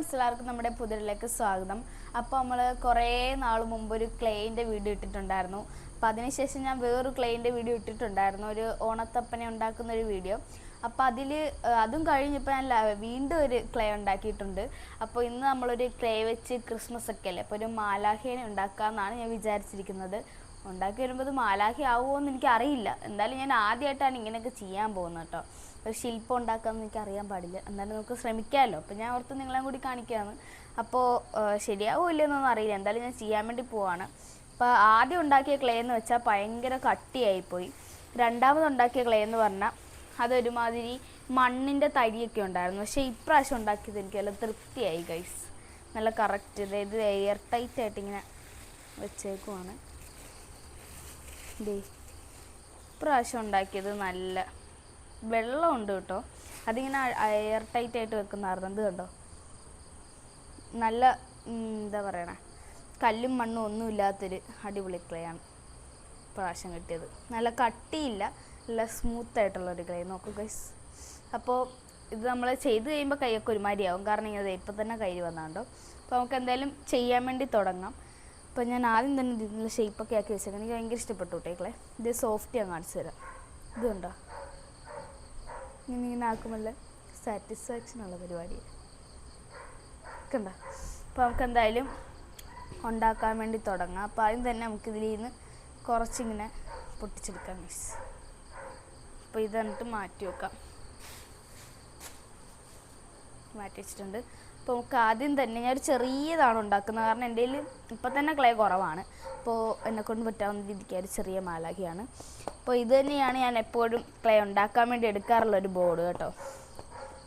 എല്ലാവർക്കും നമ്മുടെ പുതിരിലേക്ക് സ്വാഗതം. അപ്പോൾ നമ്മൾ കുറേ നാൾ മുമ്പ് ഒരു ക്ലേയിന്റെ വീഡിയോ ഇട്ടിട്ടുണ്ടായിരുന്നു. അപ്പോൾ അതിനുശേഷം ഞാൻ വേറൊരു ക്ലേയിന്റെ വീഡിയോ ഇട്ടിട്ടുണ്ടായിരുന്നു. ഒരു ഓണത്തപ്പനെ ഉണ്ടാക്കുന്ന ഒരു വീഡിയോ. അപ്പോൾ അതിൽ അതും കഴിഞ്ഞപ്പോൾ ഞാൻ വീണ്ടും ഒരു ക്ലേ ഉണ്ടാക്കിയിട്ടുണ്ട്. അപ്പോൾ ഇന്ന് നമ്മളൊരു ക്ലേ വെച്ച് ക്രിസ്മസ് ഒക്കെ അല്ലേ? അപ്പോൾ ഒരു മാലാഖേനെ ഉണ്ടാക്കാമെന്നാണ് ഞാൻ വിചാരിച്ചിരിക്കുന്നത്. ഉണ്ടാക്കി വരുമ്പോൾ അത് മാലാഖി ആവുമോ എന്ന് എനിക്ക് അറിയില്ല എന്തായാലും ഞാൻ ആദ്യമായിട്ടാണ് ഇങ്ങനെയൊക്കെ ചെയ്യാൻ പോകുന്നത് കേട്ടോ. ഒരു ശില്പം ഉണ്ടാക്കാമെന്ന് എനിക്ക് അറിയാൻ പാടില്ല. എന്നാലും നമുക്ക് ശ്രമിക്കാമല്ലോ അപ്പോൾ ഞാൻ ഓർത്ത് നിങ്ങളെയും കൂടി കാണിക്കുകയാണ് അപ്പോൾ ശരിയാവോ ഇല്ലെന്നൊന്നും അറിയില്ല. എന്തായാലും ഞാൻ ചെയ്യാൻ വേണ്ടി പോവാണ്. അപ്പോൾ ആദ്യം ഉണ്ടാക്കിയ ക്ലേ എന്ന് വെച്ചാൽ ഭയങ്കര കട്ടിയായിപ്പോയി. രണ്ടാമത് ഉണ്ടാക്കിയ ക്ലേ എന്ന് പറഞ്ഞാൽ അതൊരുമാതിരി മണ്ണിന്റെ തരിയൊക്കെ ഉണ്ടായിരുന്നു. പക്ഷേ ഇപ്രാവശ്യം ഉണ്ടാക്കിയത് എനിക്ക് നല്ല തൃപ്തിയായി ഗൈസ് നല്ല കറക്റ്റ് അതായത് എയർ ടൈറ്റ് ആയിട്ട് ഇങ്ങനെ വെച്ചേക്കുവാണ്. ദേ ഇപ്രാവശ്യം ഉണ്ടാക്കിയത് നല്ല വെള്ളമുണ്ട് കേട്ടോ. അതിങ്ങനെ എയർ ടൈറ്റ് ആയിട്ട് വെക്കുന്നതായിരുന്നു. ഇത് കണ്ടോ? നല്ല എന്താ പറയണേ? കല്ലും മണ്ണും ഒന്നും ഇല്ലാത്തൊരു അടിപൊളി ക്ലേ ആണ് പ്രാവശ്യം കിട്ടിയത്. നല്ല കട്ടിയില്ല നല്ല സ്മൂത്ത് ആയിട്ടുള്ളൊരു ക്ലേ നോക്കൂ ഗൈസ് അപ്പോൾ ഇത് നമ്മൾ ചെയ്ത് കഴിയുമ്പോൾ കൈയൊക്കെ ഒരുമാതിരിയാവും കാരണം ഇങ്ങനെ ഇപ്പം തന്നെ കയ്യിൽ വന്നാണ്ടോ അപ്പോൾ നമുക്ക് എന്തായാലും ചെയ്യാൻ വേണ്ടി തുടങ്ങാം. അപ്പോൾ ഞാൻ ആദ്യം തന്നെ ഇതിന്റെ ഷേപ്പൊക്കെ ആക്കി വെച്ചേക്കാം എനിക്ക് ഭയങ്കര ഇഷ്ടപ്പെട്ടു കേട്ടോ ഈ ക്ലേ ഇത് സോഫ്റ്റ് ഞാൻ കാണിച്ചു തരാം. ഇതുണ്ടോ ഇങ്ങനെ ഇങ്ങനെ ആക്കുമല്ല സാറ്റിസ്ഫാക്ഷൻ ഉള്ള പരിപാടി. കണ്ട? അപ്പോൾ നമുക്ക് എന്തായാലും ഉണ്ടാക്കാൻ വേണ്ടി തുടങ്ങാം. അപ്പോൾ ആദ്യം തന്നെ നമുക്ക് ഇതിൽ നിന്ന് കുറച്ചിങ്ങനെ പൊട്ടിച്ചെടുക്കാം മിസ് അപ്പോൾ ഇത് എന്നിട്ട് മാറ്റി വെക്കാം. മാറ്റി വെച്ചിട്ടുണ്ട് അപ്പോൾ നമുക്ക് ആദ്യം തന്നെ ഞാൻ ഒരു ചെറിയതാണ് ഉണ്ടാക്കുന്നത്. കാരണം എന്റെ കയ്യിൽ ഇപ്പം തന്നെ ക്ലേ കുറവാണ്. അപ്പോൾ എന്നെ കൊണ്ട് പറ്റാവുന്ന രീതിക്ക് ഒരു ചെറിയ മാലാഖിയാണ്. അപ്പോൾ ഇത് തന്നെയാണ് ഞാൻ എപ്പോഴും ക്ലേ ഉണ്ടാക്കാൻ വേണ്ടി എടുക്കാറുള്ള ഒരു ബോർഡ് കേട്ടോ.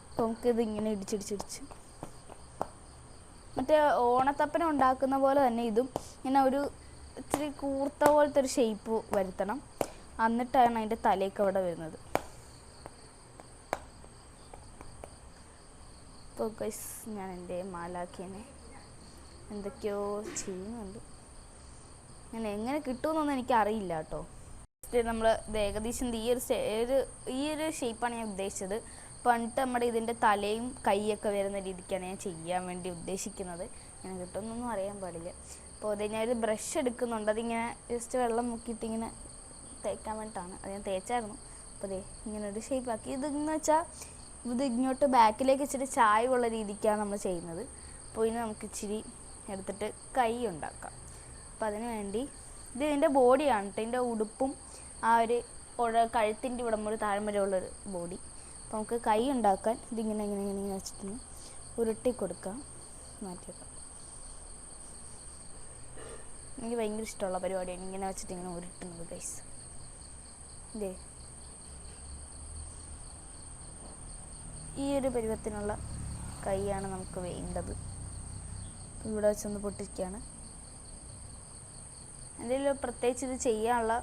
അപ്പോൾ നമുക്കിത് ഇങ്ങനെ ഇടിച്ചിടിച്ചിടിച്ച്. മറ്റേ ഓണത്തപ്പന ഉണ്ടാക്കുന്ന പോലെ തന്നെ ഇതും ഇങ്ങനെ ഒരു ഇച്ചിരി കൂർത്ത പോലത്തെ ഒരു ഷേപ്പ് വരുത്തണം. എന്നിട്ടാണ് അതിന്റെ തലയൊക്കെ അവിടെ വരുന്നത്. ഇപ്പോൾ ഗൈസ് ഞാൻ എന്റെ മാലാക്കിയനെ എന്തൊക്കെയോ ചെയ്യുന്നുണ്ട്. ഞാൻ എങ്ങനെ കിട്ടുമെന്നൊന്നും എനിക്ക് അറിയില്ല കേട്ടോ നമ്മൾ ഏകദേശം ഈ ഒരു ഈ ഒരു ഷേപ്പാണ് ഞാൻ ഉദ്ദേശിച്ചത്. പണ്ട് നമ്മുടെ ഇതിന്റെ തലയും കൈയൊക്കെ വരുന്ന രീതിക്കാണ് ഞാൻ ചെയ്യാൻ വേണ്ടി ഉദ്ദേശിക്കുന്നത്. ഞാൻ കിട്ടുമെന്നൊന്നും അറിയാൻ പാടില്ല. അപ്പോൾ അത് ഞാൻ ഒരു ബ്രഷ് എടുക്കുന്നുണ്ട്. അതിങ്ങനെ ജസ്റ്റ് വെള്ളം മുക്കിയിട്ട് ഇങ്ങനെ തേക്കാൻ വേണ്ടിയിട്ടാണ്. അത് ഞാൻ തേച്ചായിരുന്നു. അപ്പോൾ അതെ ഇങ്ങനെ ഒരു ഷേപ്പാക്കി ഇതെന്ന് വെച്ചാൽ ഇത് ഇങ്ങോട്ട് ബാക്കിലേക്ക് ഇച്ചിരി ചായ ചായവുള്ള രീതിക്കാണ് നമ്മൾ ചെയ്യുന്നത്. അപ്പോൾ ഇനി നമുക്ക് ഇച്ചിരി എടുത്തിട്ട് കൈ ഉണ്ടാക്കാം. അപ്പം അതിന് വേണ്ടി ഇത് ഇതിന്റെ ബോഡിയാണ് ഇതിന്റെ ഉടുപ്പും ആ ഒരു ഉഴ കഴുത്തിന്റെ ഇവിടെ ഒരു താഴ്മരമുള്ളൊരു ബോഡി അപ്പോൾ നമുക്ക് കൈ ഉണ്ടാക്കാൻ ഇതിങ്ങനെ ഇങ്ങനെ ഇങ്ങനെ ഇങ്ങനെ വെച്ചിട്ട് ഉരുട്ടി കൊടുക്കാം. മാറ്റി വെക്കാം. എനിക്ക് ഭയങ്കര ഇഷ്ടമുള്ള പരിപാടിയാണ്. ഇങ്ങനെ വെച്ചിട്ട് ഇങ്ങനെ ഉരുട്ടുന്നത് ഗൈസ് ഇതേ ഈ ഒരു പരുവത്തിനുള്ള കൈയാണ് നമുക്ക് വേണ്ടത്. ഇവിടെ വെച്ചൊന്ന് പൊട്ടിക്കുകയാണ് എന്റെ പ്രത്യേകിച്ച് ഇത് ചെയ്യാനുള്ള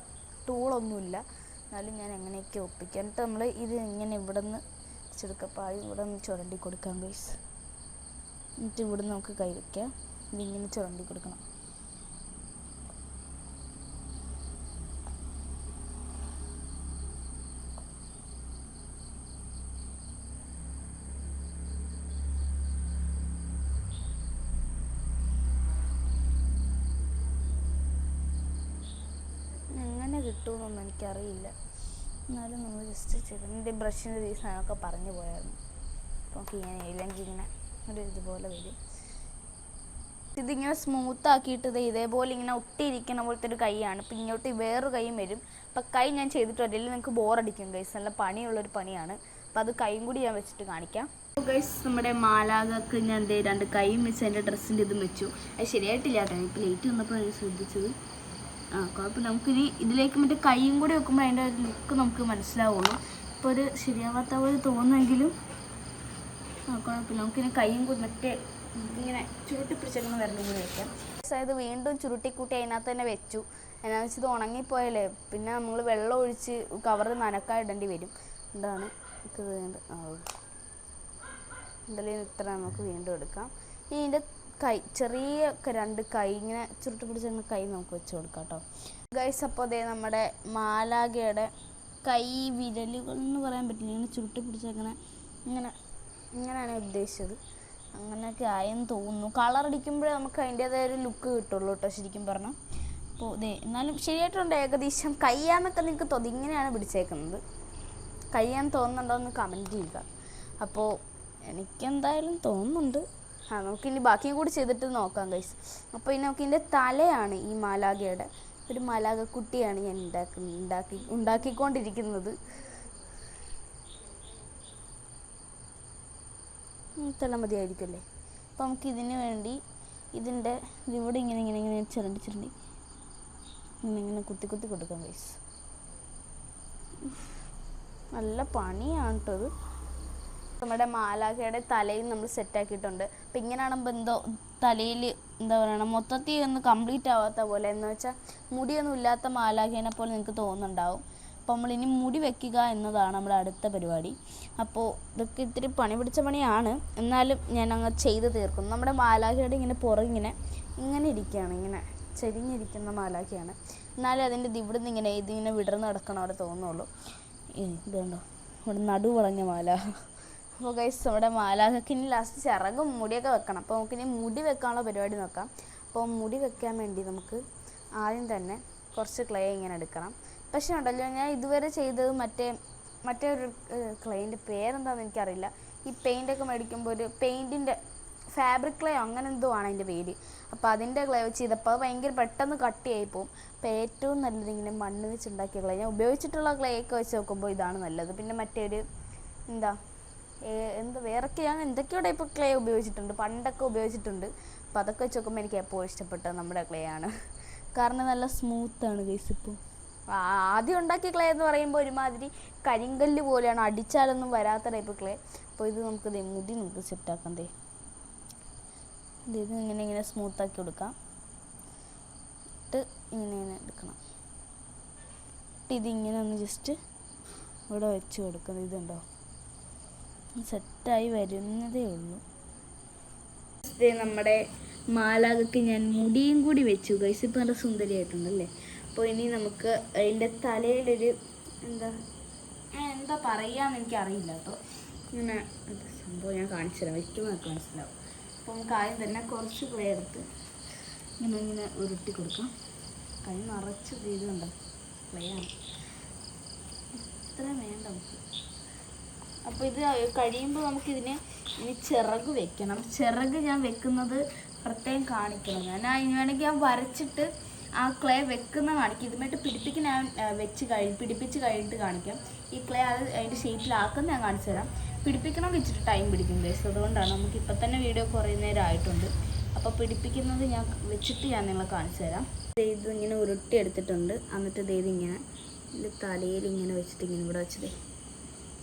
ടൂളൊന്നുമില്ല എന്നാലും ഞാൻ എങ്ങനെയൊക്കെ ഒപ്പിക്കാം. എന്നിട്ട് നമ്മൾ ഇത് ഇങ്ങനെ ഇവിടെ നിന്ന് ചെറുക്കപ്പോൾ ആദ്യം ഇവിടെ നിന്ന് ചുരണ്ടി കൊടുക്കാം ഗൈസ് എന്നിട്ട് ഇവിടെ നമുക്ക് കൈ വയ്ക്കാം ഇതിങ്ങനെ ചുരണ്ടി കൊടുക്കണം. എങ്ങനെ കിട്ടുമെന്നൊന്നും എനിക്കറിയില്ല. എന്നാലും നമ്മൾ ജസ്റ്റ് ചെയ്ത് എന്റെ ബ്രഷിന്റെ സാധനമൊക്കെ പറഞ്ഞു പോയായിരുന്നു. നമുക്ക് ഇങ്ങനെ ഇല്ലെങ്കിൽ ഇങ്ങനെ ഒരു ഇതുപോലെ വരും. ഇതിങ്ങനെ സ്മൂത്ത് ആക്കിയിട്ട് ദേ ഇതേപോലെ ഇങ്ങനെ ഒട്ടിയിരിക്കുന്ന പോലത്തെ ഒരു കൈയാണ്. ഇപ്പം ഇങ്ങോട്ട് വേറൊരു കൈയും വരും. അപ്പം കൈ ഞാൻ ചെയ്തിട്ട് വരില്ല നിങ്ങൾക്ക് ബോറടിക്കും ഗൈസ് നല്ല പണിയുള്ളൊരു പണിയാണ്. അപ്പം അത് കൈയും കൂടി ഞാൻ വെച്ചിട്ട് കാണിക്കാം. ഗൈസ് നമ്മുടെ മാലാകക്ക് ഞാൻ എന്തേ രണ്ട് കൈയും വെച്ച് എന്റെ ഡ്രസ്സിന്റെ ഇതും വെച്ചു. അത് ശരിയായിട്ടില്ല കേട്ടോ. ഇപ്പോൾ ലേറ്റ് വന്നപ്പോൾ ശ്രദ്ധിച്ചത്. ആ കുഴപ്പമില്ല നമുക്കിനി ഇതിലേക്ക് മറ്റേ കൈയും കൂടി വെക്കുമ്പോൾ അതിന്റെ ഒരു ലുക്ക് നമുക്ക് മനസ്സിലാവുള്ളൂ. ഇപ്പോൾ ഒരു ശരിയാവാത്ത പോലെ തോന്നുമെങ്കിലും ആ കുഴപ്പമില്ല. നമുക്കിനി കൈയും കൂടി മറ്റേ ഇങ്ങനെ ചുരുട്ടി പിടിച്ചേക്കുന്ന വരണം കൂടി വെക്കാം. അതായത് വീണ്ടും ചുരുട്ടിക്കൂട്ടി അതിനകത്ത് തന്നെ വെച്ചു. എന്നാന്ന് വെച്ചാൽ ഇത് ഉണങ്ങിപ്പോയാലേ പിന്നെ നമ്മൾ വെള്ളം ഒഴിച്ച് കവർ നനക്കായിടേണ്ടി വരും. എന്താണ് നമുക്ക് ഇത് എന്തായാലും ഇത്ര നമുക്ക് വീണ്ടും എടുക്കാം. ഇനി ഇതിന്റെ കൈ ചെറിയ രണ്ട് കൈ ഇങ്ങനെ ചുരുട്ടി പിടിച്ച കൈ നമുക്ക് വെച്ച് കൊടുക്കാം കേട്ടോ. ഗൈസ് അപ്പോൾ അതേ നമ്മുടെ മാലാഗയുടെ കൈ വിരലുകൾ എന്ന് പറയാൻ പറ്റില്ല. ഇങ്ങനെ ചുരുട്ടി പിടിച്ചേക്കണ ഇങ്ങനെ ഇങ്ങനെയാണ് ഉദ്ദേശിച്ചത്. അങ്ങനെയൊക്കെ ആയെന്ന് തോന്നുന്നു. കളർ അടിക്കുമ്പോഴേ നമുക്ക് അതിന്റേതായ ഒരു ലുക്ക് കിട്ടുള്ളൂ കേട്ടോ ശരിക്കും പറഞ്ഞു. അപ്പോൾ ഇതേ എന്നാലും ശരിയായിട്ടുണ്ട് ഏകദേശം. കയ്യാന്നൊക്കെ നിങ്ങൾക്ക് തോന്നി ഇങ്ങനെയാണ് പിടിച്ചേക്കുന്നത്. കയ്യാൻ തോന്നുന്നുണ്ടോ എന്ന് കമന്റ് ചെയ്യുക. അപ്പോൾ എനിക്കെന്തായാലും തോന്നുന്നുണ്ട്. ആ നമുക്കിനി ബാക്കിയും കൂടി ചെയ്തിട്ട് നോക്കാം ഗൈസ് അപ്പോൾ ഇനി നമുക്ക് ഇതിന്റെ തലയാണ് ഈ മാലാഖയുടെ. ഒരു മാലാഖക്കുട്ടിയാണ് ഞാൻ ഉണ്ടാക്കി ഉണ്ടാക്കി ഉണ്ടാക്കിക്കൊണ്ടിരിക്കുന്നത്. തല മതിയായിരിക്കുമല്ലേ? അപ്പോൾ നമുക്ക് ഇതിന് വേണ്ടി ഇതിന്റെ ഇതിവിടെ ഇങ്ങനെ ഇങ്ങനെ ഇങ്ങനെ ചിരണ്ടി ഇങ്ങനെ ഇങ്ങനെ കുത്തി കുത്തി കൊടുക്കാം ഗൈസ് നല്ല പണിയാണ് കേട്ടോ നമ്മുടെ മാലാഖയുടെ തലയിൽ നമ്മൾ സെറ്റാക്കിയിട്ടുണ്ട് അപ്പം ഇങ്ങനെയാകുമ്പോൾ എന്തോ തലയിൽ എന്താ പറയുക മൊത്തത്തിൽ ഒന്ന് കംപ്ലീറ്റ് ആവാത്ത പോലെ. എന്ന് വെച്ചാൽ മുടിയൊന്നും ഇല്ലാത്ത മാലാഖേനെ പോലെ നിങ്ങൾക്ക് തോന്നുന്നുണ്ടാവും. അപ്പോൾ നമ്മൾ ഇനി മുടി വെക്കുക എന്നതാണ് നമ്മുടെ അടുത്ത പരിപാടി. അപ്പോൾ ഇതൊക്കെ ഇത്തിരി പണി പിടിച്ച പണിയാണ്. എന്നാലും ഞാൻ അങ്ങ് ചെയ്ത് തീർക്കും നമ്മുടെ മാലാഖയുടെ ഇങ്ങനെ പുറകിങ്ങനെ ഇങ്ങനെ ഇരിക്കുകയാണ്. ഇങ്ങനെ ചെരിഞ്ഞിരിക്കുന്ന മാലാഖയാണ്. എന്നാലും അതിന്റെ ഇവിടുന്ന് ഇങ്ങനെ ഇതിങ്ങനെ വിടർന്ന് കിടക്കണ അവിടെ തോന്നുള്ളൂ. ഏ, ഇത് കണ്ടോ ഇവിടെ നടു വളഞ്ഞ മാല. അപ്പോൾ ഗൈസ് നമ്മുടെ മാലാഖക്ക് ഇനി ലാസ്റ്റ് ചിറകും മുടിയൊക്കെ വെക്കണം. അപ്പോൾ നമുക്കിനി മുടി വെക്കാനുള്ള പരിപാടി നോക്കാം. അപ്പോൾ മുടി വെക്കാൻ വേണ്ടി നമുക്ക് ആദ്യം തന്നെ കുറച്ച് ക്ലേ ഇങ്ങനെ എടുക്കണം. പക്ഷേ ഉണ്ടല്ലോ ഞാൻ ഇതുവരെ ചെയ്തത് മറ്റേ മറ്റേ ഒരു ക്ലേന്റെ പേരെന്താണെന്ന് എനിക്കറിയില്ല. ഈ പെയിന്റൊക്കെ മേടിക്കുമ്പോൾ ഒരു പെയിന്റിന്റെ ഫാബ്രിക് ക്ലേ അങ്ങനെ എന്തോ ആണ് അതിന്റെ പേര്. അപ്പോൾ അതിന്റെ ക്ലേ വെച്ച് ചെയ്തപ്പോൾ അത് ഭയങ്കര പെട്ടെന്ന് കട്ടിയായി പോകും അപ്പോൾ ഏറ്റവും നല്ലത് ഇങ്ങനെ മണ്ണ് വെച്ച് ഉണ്ടാക്കിയ ക്ലേ ഞാൻ ഉപയോഗിച്ചിട്ടുള്ള ക്ലേ ഒക്കെ വെച്ച് നോക്കുമ്പോൾ ഇതാണ് നല്ലത്. പിന്നെ മറ്റേ ഒരു എന്താ എന്ത് വേറൊക്കെ ഞാൻ എന്തൊക്കെയോ ടൈപ്പ് ക്ലേ ഉപയോഗിച്ചിട്ടുണ്ട്? പണ്ടൊക്കെ ഉപയോഗിച്ചിട്ടുണ്ട്. അപ്പോൾ അതൊക്കെ വെച്ച് നോക്കുമ്പോൾ എനിക്ക് എപ്പോഴും ഇഷ്ടപ്പെട്ടത് നമ്മുടെ ക്ലേ ആണ്. കാരണം നല്ല സ്മൂത്താണ് ഗൈസ് ഇപ്പോൾ ആദ്യം ഉണ്ടാക്കിയ ക്ലേ എന്ന് പറയുമ്പോൾ ഒരുമാതിരി കരിങ്കല്ല് പോലെയാണ്. അടിച്ചാലൊന്നും വരാത്ത ടൈപ്പ് ക്ലേ അപ്പോൾ ഇത് നമുക്ക് ദേ മുടി നമുക്ക് സെറ്റാക്കാം ദേ. ഇത് ഇത് ഇങ്ങനെ ഇങ്ങനെ സ്മൂത്താക്കി കൊടുക്കാം. ഇട്ട് ഇങ്ങനെ ഇങ്ങനെ എടുക്കണം. ഇട്ട് ഇതിങ്ങനെ ഒന്ന് ജസ്റ്റ് ഇവിടെ വെച്ച് കൊടുക്കുന്നത് ഇതുണ്ടോ? സെറ്റായി വരുന്നതേ ഉള്ളൂ. നമ്മുടെ മാലാകക്ക് ഞാൻ മുടിയും കൂടി വെച്ചു. ഗൈസ് ഇപ്പം നല്ല സുന്ദരിയായിട്ടുണ്ടല്ലേ? അപ്പോൾ ഇനി നമുക്ക് അതിന്റെ തലയിലൊരു എന്താ എന്താ പറയുക എനിക്ക് അറിയില്ല കേട്ടോ. ഇങ്ങനെ സംഭവം ഞാൻ കാണിച്ചു തരാം. വയ്ക്കുമ്പോൾ നമുക്ക് മനസ്സിലാവും. അപ്പോൾ നമുക്ക് ആദ്യം തന്നെ കുറച്ച് ക്ലേ എടുത്ത് ഇങ്ങനെ ഇങ്ങനെ ഉരുട്ടി കൊടുക്കാം. കൈ നിറച്ച് ചെയ്തുണ്ടോ പ്ലേ ആണ്. വേണ്ട നമുക്ക്. അപ്പോൾ ഇത് കഴിയുമ്പോൾ നമുക്കിതിന് ഇനി ചിറക് വെക്കണം. ചിറക് ഞാൻ വെക്കുന്നത് പ്രത്യേകം കാണിക്കണം. ഞാൻ ഇനി വേണമെങ്കിൽ ഞാൻ വരച്ചിട്ട് ആ ക്ലേ വെക്കുന്ന കാണിക്കും. ഇതുമായിട്ട് പിടിപ്പിക്കുന്ന ഞാൻ വെച്ച് കഴി പിടിപ്പിച്ച് കഴിഞ്ഞിട്ട് കാണിക്കാം. ഈ ക്ലേ അത് അതിന്റെ ഷേപ്പിലാക്കുന്ന ഞാൻ കാണിച്ചു തരാം. പിടിപ്പിക്കണം വെച്ചിട്ട് ടൈം പിടിക്കും ഗൈസ് അതുകൊണ്ടാണ് നമുക്ക് ഇപ്പം തന്നെ വീഡിയോ കുറേ നേരം ആയിട്ടുണ്ട്. അപ്പോൾ പിടിപ്പിക്കുന്നത് ഞാൻ വെച്ചിട്ട് ഞാൻ നിങ്ങളെ കാണിച്ചു തരാം. ഇത് ഇങ്ങനെ ഉരുട്ടി എടുത്തിട്ടുണ്ട് എന്നിട്ട് ദേ ഇങ്ങനെ തലയിൽ ഇങ്ങനെ വെച്ചിട്ട് ഇങ്ങനെ ഇവിടെ വെച്ചതേ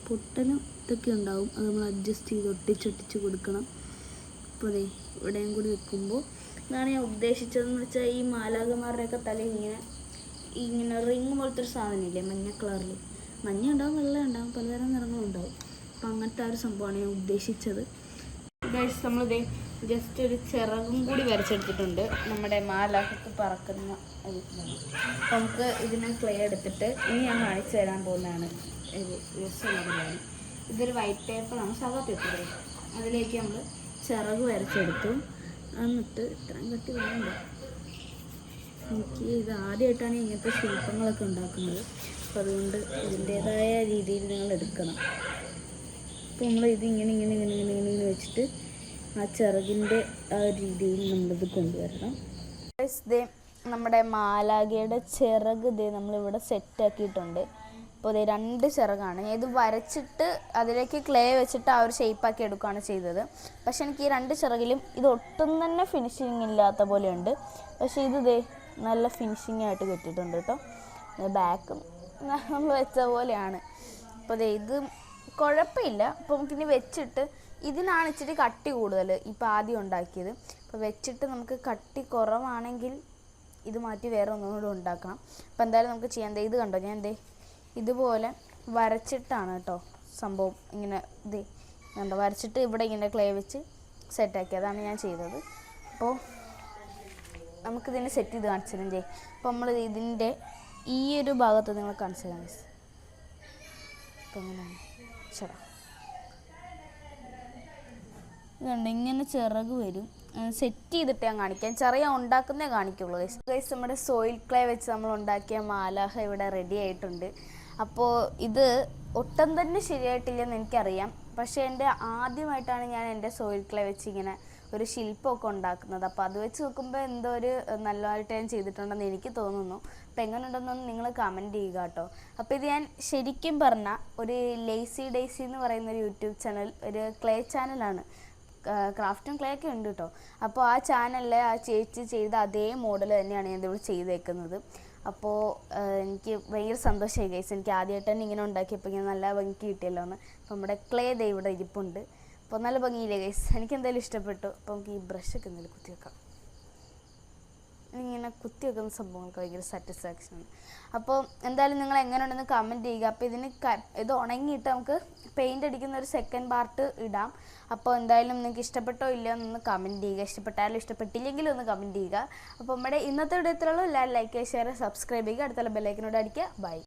പൊട്ടനും ഇതൊക്കെ ഉണ്ടാവും. അത് നമ്മൾ അഡ്ജസ്റ്റ് ചെയ്ത് ഒട്ടിച്ചൊട്ടിച്ച് കൊടുക്കണം. അപ്പോൾ അതെ ഇവിടെയും കൂടി വെക്കുമ്പോൾ ഇതാണ് ഞാൻ ഉദ്ദേശിച്ചതെന്ന് വെച്ചാൽ ഈ മാലാകമാരുടെയൊക്കെ തല ഇങ്ങനെ ഇങ്ങനെ റിങ് പോലത്തെ ഒരു സാധനമില്ലേ മഞ്ഞ കളറിൽ മഞ്ഞ ഉണ്ടാവും വെള്ളം ഉണ്ടാവും പലതരം നിറങ്ങളുണ്ടാവും അപ്പം അങ്ങനത്തെ ആ ഒരു സംഭവമാണ് ഞാൻ ഉദ്ദേശിച്ചത്. ഗൈസ് ജസ്റ്റ് ഒരു ചിറകും കൂടി വരച്ചെടുത്തിട്ടുണ്ട്. നമ്മുടെ മാലാഹത്ത് പറക്കുന്ന നമുക്ക് ഇതിനെ ക്ലേ എടുത്തിട്ട് ഇനി ഞാൻ കാണിച്ചു തരാൻ പോകുന്നതാണ്. ഒരു പരിപാടി. ഇതൊരു വൈറ്റ് പേപ്പറാണ് സാധാ പേപ്പർ അതിലേക്ക് നമ്മൾ ചിറക് വരച്ചെടുത്തു. എന്നിട്ട് ഇത്രയും കട്ടി വേണ്ട എനിക്ക് ഇത് ആദ്യമായിട്ടാണ് ഇങ്ങനത്തെ ശില്പങ്ങളൊക്കെ ഉണ്ടാക്കുന്നത്. അപ്പം അതുകൊണ്ട് ഇതിന്റേതായ രീതിയിൽ നിങ്ങൾ എടുക്കണം. അപ്പോൾ നമ്മൾ ഇത് ഇങ്ങനെ ഇങ്ങനെ ഇങ്ങനെ ഇങ്ങനെ ഇങ്ങനെ വെച്ചിട്ട് ആ ചിറകിന്റെ ആ രീതിയിൽ നമ്മളിത് കൊണ്ടുവരണം. ദേ നമ്മുടെ മാലാഖയുടെ ചിറക് ദേ നമ്മളിവിടെ സെറ്റാക്കിയിട്ടുണ്ട് അപ്പോൾ ദേ രണ്ട് ചിറകാണ്. ഞാൻ ഇത് വരച്ചിട്ട് അതിലേക്ക് ക്ലേ വെച്ചിട്ട് ആ ഒരു ഷേപ്പാക്കി എടുക്കുകയാണ് ചെയ്തത്. പക്ഷെ എനിക്ക് ഈ രണ്ട് ചിറകിലും ഇത് ഒട്ടും തന്നെ ഫിനിഷിങ് ഇല്ലാത്ത പോലെയുണ്ട്. പക്ഷെ ഇത് ദേ നല്ല ഫിനിഷിംഗ് ആയിട്ട് കിട്ടിയിട്ടുണ്ട് കേട്ടോ. ബാക്കും നമ്മൾ വെച്ച പോലെയാണ്. അപ്പോൾ ദേ ഇത് കുഴപ്പമില്ല. അപ്പോൾ നമുക്കിനി വെച്ചിട്ട് ഇതിനാണ് ഇച്ചിരി കട്ടി കൂടുതൽ ഇപ്പോൾ ആദ്യം ഉണ്ടാക്കിയത്. അപ്പോൾ വെച്ചിട്ട് നമുക്ക് കട്ടി കുറവാണെങ്കിൽ ഇത് മാറ്റി വേറെ ഒന്നും കൂടെ ഉണ്ടാക്കണം. അപ്പോൾ എന്തായാലും നമുക്ക് ചെയ്യാൻ ദേ ഇത് കണ്ടോ? ഞാൻ ദേ ഇതുപോലെ വരച്ചിട്ടാണ് കേട്ടോ സംഭവം ഇങ്ങനെ ഇത്. എന്താ വരച്ചിട്ട് ഇവിടെ ഇങ്ങനെ ക്ലേ വെച്ച് സെറ്റാക്കി അതാണ് ഞാൻ ചെയ്തത്. അപ്പോൾ നമുക്കിതിനെ സെറ്റ് ചെയ്ത് കാണിച്ചു തരാം ചെയ്യും അപ്പോൾ നമ്മൾ ഇതിന്റെ ഈ ഒരു ഭാഗത്ത് നിങ്ങൾ കാണിച്ചു തരാം അപ്പോൾ എങ്ങനെയാണ് ചേട്ടാ ഇങ്ങനെ ചിറക് വരും. സെറ്റ് ചെയ്തിട്ട് ഞാൻ കാണിക്കാം. ചെറിയ ഉണ്ടാക്കുന്നേ കാണിക്കുള്ളൂ ഗൈസ് നമ്മുടെ സോയിൽ ക്ലേ വെച്ച് നമ്മൾ ഉണ്ടാക്കിയ മാലാഹ ഇവിടെ റെഡി ആയിട്ടുണ്ട്. അപ്പോൾ ഇത് ഒട്ടും തന്നെ ശരിയായിട്ടില്ലെന്ന് എനിക്കറിയാം. പക്ഷേ എന്റെ ആദ്യമായിട്ടാണ് ഞാൻ എന്റെ സോയിൽ ക്ലേ വെച്ച് ഇങ്ങനെ ഒരു ശില്പമൊക്കെ ഉണ്ടാക്കുന്നത്. അപ്പോൾ അത് വെച്ച് നോക്കുമ്പോൾ എന്തോ ഒരു നല്ലതായിട്ട് ഞാൻ ചെയ്തിട്ടുണ്ടെന്ന് എനിക്ക് തോന്നുന്നു. അപ്പോൾ എങ്ങനെ ഉണ്ടെന്നൊന്ന് നിങ്ങൾ കമന്റ് ചെയ്യുക കേട്ടോ. അപ്പോൾ ഇത് ഞാൻ ശരിക്കും പറഞ്ഞാൽ ഒരു ലേസി ഡേസി എന്ന് പറയുന്ന ഒരു യൂട്യൂബ് ചാനൽ ഒരു ക്ലേ ചാനലാണ് ക്രാഫ്റ്റും ക്ലേ ഒക്കെ ഉണ്ട് കേട്ടോ. അപ്പോൾ ആ ചാനലിൽ ആ ചേച്ചി ചെയ്ത അതേ മോഡൽ തന്നെയാണ് ഞാൻ ഇതിവിടെ ചെയ്തേക്കുന്നത്. അപ്പോൾ എനിക്ക് ഭയങ്കര സന്തോഷമായി ഗൈസ് എനിക്ക് ആദ്യമായിട്ട് തന്നെ ഇങ്ങനെ ഉണ്ടാക്കിയപ്പോൾ ഇങ്ങനെ നല്ല ഭംഗി കിട്ടിയല്ലോ എന്ന് അപ്പോൾ നമ്മുടെ ക്ലേ ദേ ഇവിടെ ഇരിപ്പുണ്ട്. അപ്പോൾ നല്ല ഭംഗിയില്ലേ ഗൈസ് എനിക്ക് എന്തായാലും ഇഷ്ടപ്പെട്ടു. അപ്പോൾ നമുക്ക് ഈ ബ്രഷൊക്കെ എന്തായാലും കുത്തി വെക്കാം. ഇങ്ങനെ കുത്തി വെക്കുന്ന സംഭവങ്ങൾക്ക് ഭയങ്കര സാറ്റിസ്ഫാക്ഷൻ ആണ്. അപ്പോൾ എന്തായാലും നിങ്ങൾ എങ്ങനെയുണ്ടെന്ന് കമന്റ് ചെയ്യുക. അപ്പോൾ ഇതിന് ഇത് ഉണങ്ങിയിട്ട് നമുക്ക് പെയിന്റ് അടിക്കുന്ന ഒരു സെക്കൻഡ് പാർട്ട് ഇടാം. അപ്പോൾ എന്തായാലും നിങ്ങൾക്ക് ഇഷ്ടപ്പെട്ടോ ഇല്ലയോ എന്നൊന്ന് കമന്റ് ചെയ്യുക. ഇഷ്ടപ്പെട്ടാലും ഇഷ്ടപ്പെട്ടില്ലെങ്കിലും ഒന്ന് കമന്റ് ചെയ്യുക. അപ്പോൾ നമ്മുടെ ഇന്നത്തെ വീഡിയോ എല്ലാവരും ലൈക്ക് ഷെയർ സബ്സ്ക്രൈബ് ചെയ്യുക. അടുത്തുള്ള ബെല്ലൈക്കിനോട് അടിക്കുക. ബൈ